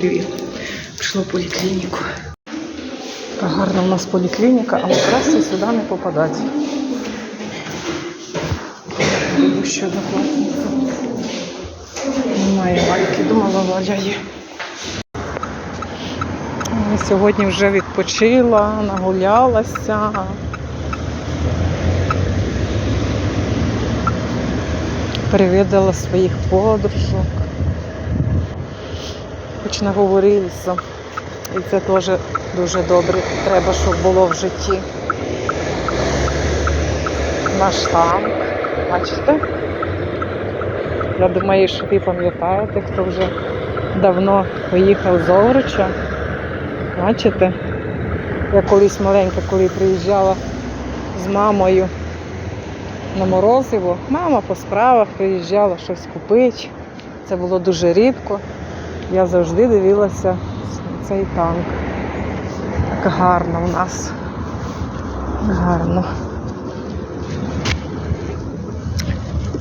привіт. Прийшла в поліклініку. Така гарна у нас поліклініка, але краще сюди не попадати. Ще однокласниця. Немає Вальки, думала, Валя є. Я Сьогодні вже відпочила, нагулялася. Привідала своїх подружок. Хоч наговорилися. І це теж дуже добре. Треба, щоб було в житті. Наш танк. Бачите? Я думаю, що ви пам'ятаєте, хто вже давно поїхав з Овруча. Бачите? Я колись маленька, коли приїжджала з мамою на Морозиво. Мама по справах приїжджала щось купити. Це було дуже рідко. Я завжди дивилася цей танк. Так гарно у нас. Гарно.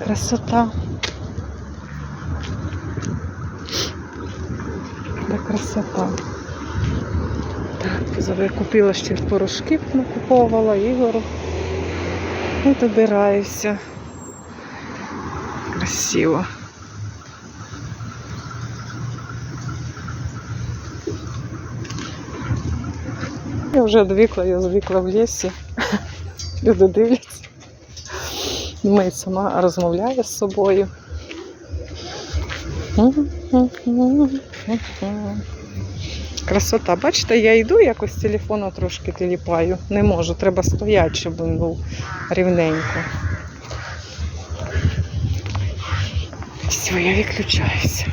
Красота. Та красота. Так, купила ще порошки, накуповувала Ігору. І добираюся. Красиво. Я вже звикла, я звикла в лісі. Люди дивляться. Думаю, сама розмовляю з собою. Красота. Бачите, я йду якось телефону трошки теліпаю. Не можу, треба стояти, щоб він був рівненько. Все, я виключаюся.